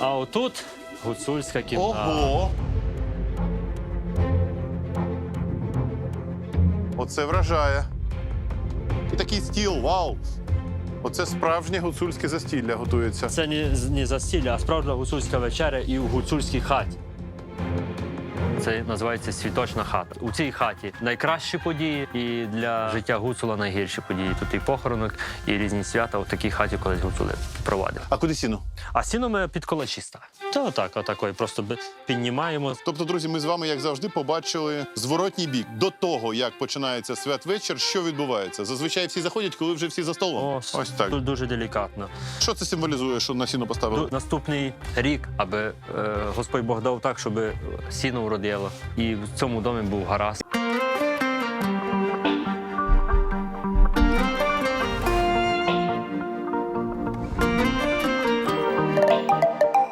А отут гуцульська кімната. Ого! Оце вражає. І такий стіл, вау! Оце справжнє гуцульське застілля готується. Це не, не застілля, а справжня гуцульська вечеря і в гуцульській хаті. Це називається світочна хата. У цій хаті найкращі події, і для життя гуцула найгірші події. Тут і похоронок, і різні свята. У такій хаті колись гуцули провадили. А куди сіно? А сіно ми під колачі ставимо. Та отак, отакої. Просто піднімаємо. Тобто, друзі, ми з вами, як завжди, побачили зворотній бік до того, як починається святвечір, що відбувається. Зазвичай всі заходять, коли вже всі за столом. О, Ось так. Тут дуже делікатно. Що це символізує, що на сіно поставили? Наступний рік, аби е, Господь Бог дав так, щоб сіно вродило. І в цьому домі був гаразд.